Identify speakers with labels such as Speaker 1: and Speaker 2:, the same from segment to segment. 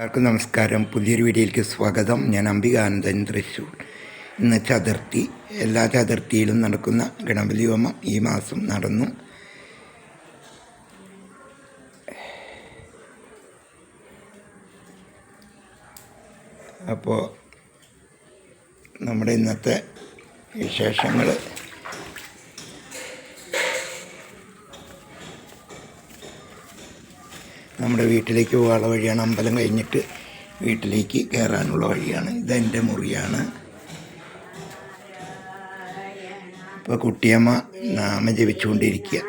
Speaker 1: എല്ലാവർക്കും നമസ്കാരം. പുതിയൊരു വീഡിയോയിലേക്ക് സ്വാഗതം. ഞാൻ അംബികാനന്ദൻ തൃശ്ശൂർ ഇന്ന് ചതുർത്ഥി. എല്ലാ ചതുർത്ഥിയിലും നടക്കുന്ന ഗണപതി ഹോമം ഈ മാസം നടന്നു. അപ്പോൾ നമ്മുടെ ഇന്നത്തെ വിശേഷങ്ങൾ നമ്മുടെ വീട്ടിലേക്ക് പോകാനുള്ള വഴിയാണ് അമ്പലം കഴിഞ്ഞിട്ട് വീട്ടിലേക്ക് കയറാനുള്ള വഴിയാണ്. ഇതെന്റെ മുറിയാണ്. ഇപ്പോൾ കുട്ടിയമ്മ നാമം ജപിച്ചുകൊണ്ടിരിക്കുക.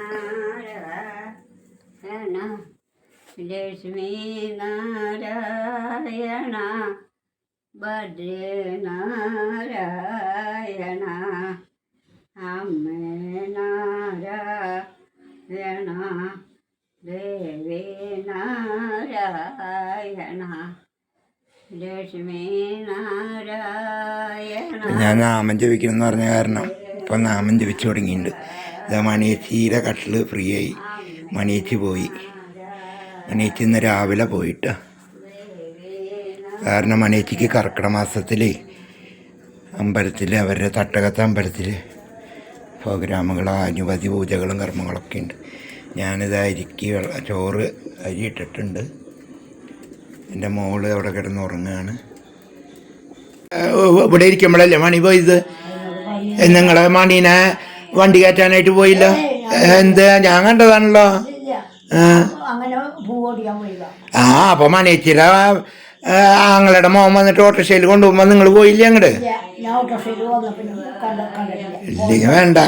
Speaker 2: ലക്ഷ്മി നാരായണ ഭദ്രനാരായണ അമ്മ നാരായണ
Speaker 1: ഞാൻ നാമം ജപിക്കണം എന്ന് പറഞ്ഞ കാരണം ഇപ്പം നാമം ജപിച്ചു തുടങ്ങിയിട്ടുണ്ട്. ഇതാ മണിയേച്ചിയുടെ കട്ടിൽ ഫ്രീ ആയി. മണിയേച്ചി പോയി. മണിയേച്ചി ഇന്ന് രാവിലെ പോയിട്ട്. കാരണം മണിയേച്ചിക്ക് കർക്കിടക മാസത്തിൽ അമ്പലത്തിൽ അവരുടെ തട്ടകത്തെ അമ്പലത്തിൽ പ്രോഗ്രാമുകളും അനുമതി പൂജകളും കർമ്മങ്ങളൊക്കെ ഉണ്ട്. ഞാനിത് അരിക്ക് വെള്ള- ചോറ് അരി ഇട്ടിട്ടുണ്ട് എന്റെ മോൾ അവിടെ കിടന്ന് ഉറങ്ങുകയാണ് ഇവിടെ ഇരിക്കുമ്പോഴല്ലേ മണി പോയത്? നിങ്ങളെ മണീനെ വണ്ടി കയറ്റാനായിട്ട് പോയില്ല? എന്ത്? ഞാൻ കണ്ടതാണല്ലോ. ആ. അപ്പൊ മണിയച്ചിര ആങ്ങളുടെ മോൻ വന്നിട്ട് ഓട്ടോറിക്ഷയിൽ കൊണ്ടുപോകുമ്പോ നിങ്ങൾ പോയില്ലേ അങ്ങട്? ഇല്ലെങ്കിൽ വേണ്ട.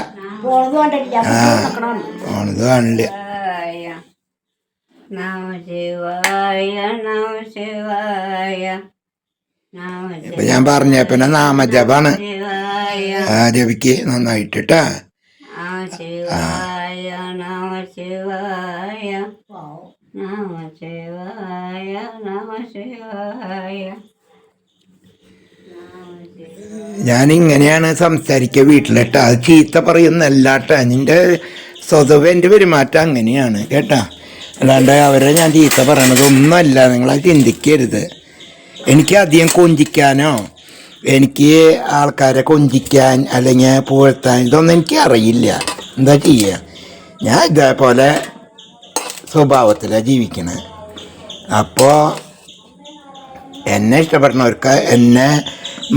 Speaker 1: കാണില്ല
Speaker 2: നമ
Speaker 1: ഇപ്പൊ ഞാൻ പറഞ്ഞ പിന്നെ നാമജപാണ്.
Speaker 2: ശിവായ.
Speaker 1: ആ ജപിക്ക് നന്നായിട്ടിട്ട.
Speaker 2: നമ ശിവായ നമ ശിവായ നമ ശിവായ നമ ശിവായ.
Speaker 1: ഞാൻ ഇങ്ങനെയാണ് സംസാരിക്കുക വീട്ടിലിട്ട. അത് ചീത്ത പറയുന്നല്ലാട്ട. നിന്റെ സ്വതവ എന്റെ പെരുമാറ്റം അങ്ങനെയാണ് കേട്ടാ. അല്ലാണ്ട് അവരെ ഞാൻ ചീത്ത പറയണത് ഒന്നുമല്ല. നിങ്ങളത് ചിന്തിക്കരുത്. എനിക്ക് അധികം കൊഞ്ചിക്കാനോ എനിക്ക് ആൾക്കാരെ കൊഞ്ചിക്കാൻ അല്ലെങ്കിൽ പുകഴ്ത്താൻ ഇതൊന്നും എനിക്ക് അറിയില്ല. എന്താ ചെയ്യുക ഞാൻ ഇതേപോലെ സ്വഭാവത്തിലാണ് ജീവിക്കണത് അപ്പോൾ എന്നെ ഇഷ്ടപ്പെടുന്നവർക്ക് എന്നെ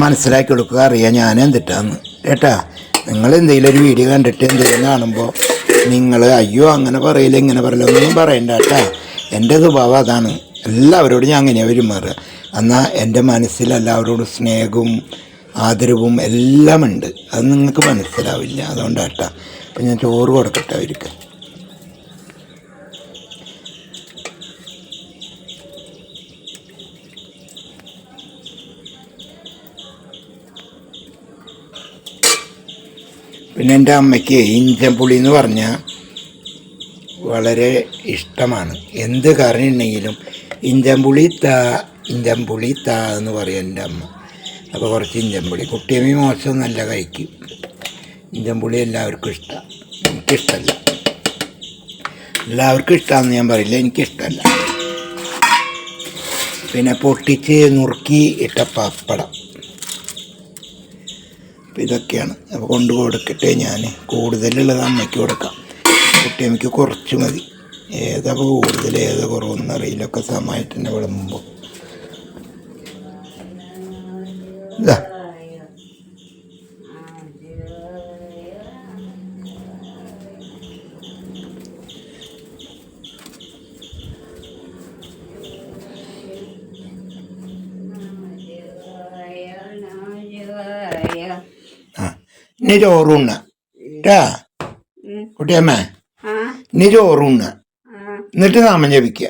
Speaker 1: മനസ്സിലാക്കി കൊടുക്കുക അറിയാം ഞാൻ എന്തിട്ടാന്ന്. കേട്ടാ നിങ്ങൾ എന്തെങ്കിലും ഒരു വീഡിയോ കണ്ടിട്ട് എന്തെങ്കിലും കാണുമ്പോൾ നിങ്ങൾ അയ്യോ അങ്ങനെ പറയില്ല ഇങ്ങനെ പറയില്ല ഒന്നും പറയണ്ട കേട്ടാ. എന്റെ സ്വഭാവം അതാണ്. എല്ലാവരോടും ഞാൻ അങ്ങനെയാണ് പെരുമാറുക. എന്നാൽ എന്റെ മനസ്സിൽ എല്ലാവരോടും സ്നേഹവും ആദരവും എല്ലാമുണ്ട്. അത് നിങ്ങൾക്ക് മനസ്സിലാവില്ല. അതുകൊണ്ടാട്ടാ അപ്പം ഞാൻ ചോറ് കൊടുക്കട്ടെ അവർക്ക് പിന്നെ എന്റെ അമ്മയ്ക്ക് ഇഞ്ചൻപുളി എന്ന് പറഞ്ഞാൽ വളരെ ഇഷ്ടമാണ്. എന്ത് കറി ഉണ്ടെങ്കിലും ഇഞ്ചൻപുളി താ ഇഞ്ചൻപുളി താ എന്ന് പറയും എന്റെ അമ്മ. അപ്പോൾ കുറച്ച് ഇഞ്ചൻപുളി കുട്ടിയമ്മി മോശം നല്ല കഴിക്കും. ഇഞ്ചൻപുളി എല്ലാവർക്കും ഇഷ്ടമാണ് എനിക്കിഷ്ടമല്ല എല്ലാവർക്കും ഇഷ്ടമാണെന്ന് ഞാൻ പറയില്ല. എനിക്കിഷ്ടമല്ല പിന്നെ പൊട്ടിച്ച് നുറുക്കി ഇട്ട പപ്പടം. അപ്പം ഇതൊക്കെയാണ്. അപ്പോൾ കൊണ്ട് കൊടുക്കട്ടെ ഞാൻ കൂടുതലുള്ളത് അമ്മയ്ക്ക് കൊടുക്കാം. കുട്ടിയമ്മയ്ക്ക് കുറച്ച് മതി. ഏതാ ഇപ്പോൾ കൂടുതൽ ഏതാ കുറവെന്ന് അറിയില്ല. ഒക്കെ സമയത്ത് തന്നെ വിളമ്പുമ്പോൾ ഇതാ ആ ഇനി ചോറുണ്ണ കേട്ടാ കുട്ടിയമ്മ? ഇനി ചോറുണ്ണ എന്നിട്ട് നാമം ജപിക്കുക